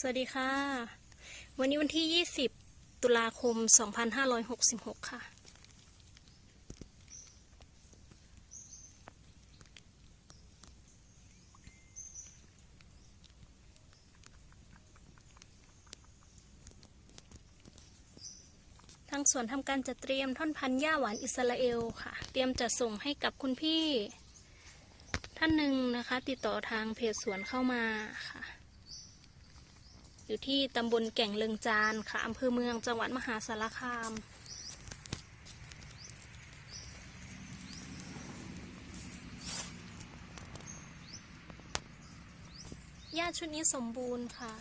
สวัสดีค่ะ วันนี้วันที่ 20 ตุลาคม 2566 ค่ะ ทางสวนทำการจัดเตรียมท่อนพันธุ์หญ้าหวานอิสราเอลค่ะ เตรียมจะส่งให้กับคุณพี่ท่านหนึ่งนะคะ ติดต่อทางเพจสวนเข้ามาค่ะ อยู่ที่ตำบลแก่งเลิงจานค่ะอำเภอเมืองจังหวัดมหาสารคาม หญ้าชุดนี้สมบูรณ์ค่ะ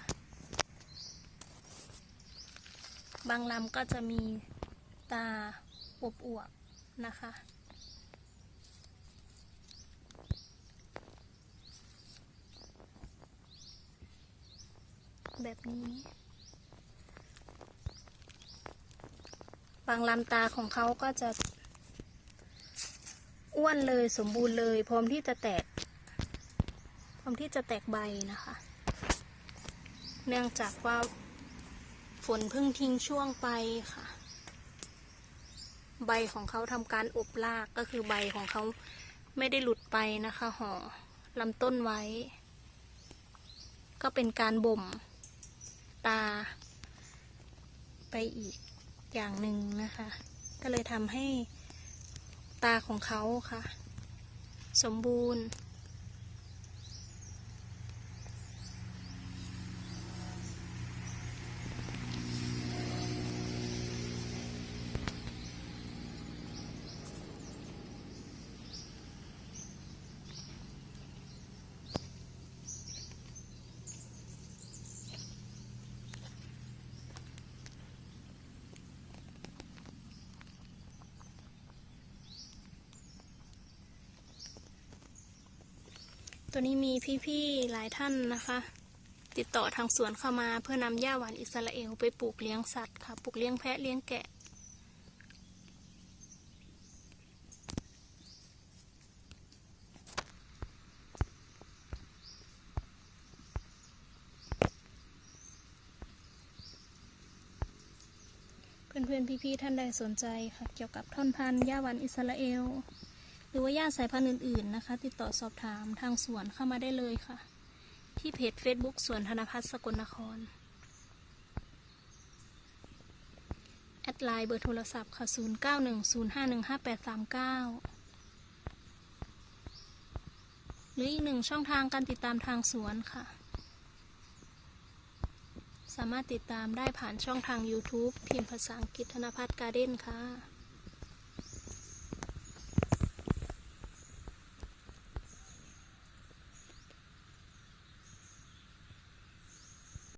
บางลำก็จะมีตาอวบๆนะคะ แบบนี้ บางลำตาของเขาก็จะ อ้วนเลยสมบูรณ์เลย พร้อมที่จะแตก พร้อมที่จะแตกใบนะคะ เนื่องจากว่าฝนเพิ่งทิ้งช่วงไปค่ะ ใบของเขาทำการอบรากก็คือใบของเขาไม่ได้หลุดไปนะคะห่อลำต้นไว้ ก็เป็นการบ่ม ตา ไปอีกอย่างหนึ่งนะคะ ก็เลยทำให้ตาของเขาค่ะ สมบูรณ์ ตัวนี้มีพี่ๆหลายท่านนะคะ ติดต่อทางสวนเข้ามาเพื่อนำหญ้าหวานอิสราเอลไปปลูกเลี้ยงสัตว์ค่ะปลูกเลี้ยงแพะเลี้ยงแกะ เพื่อนๆพี่ๆท่านใดสนใจค่ะ เกี่ยวกับท่อนพันธุ์หญ้าหวานอิสราเอล รือว่าหญ้าสายพันธุ์อื่น ๆ นะคะ ติดต่อสอบถามทางสวนเข้ามาได้เลยค่ะ ที่เพจ Facebook สวนธนพัฒน์สกลนคร แอดไลน์เบอร์โทรศัพท์ค่ะ 0910515839หรืออีกหนึ่งช่องทางการติดตามทางสวนค่ะ สามารถติดตามได้ผ่านช่องทาง YouTube พิมพ์ภาษาอังกฤษธนพัฒน์การ์เด้นค่ะ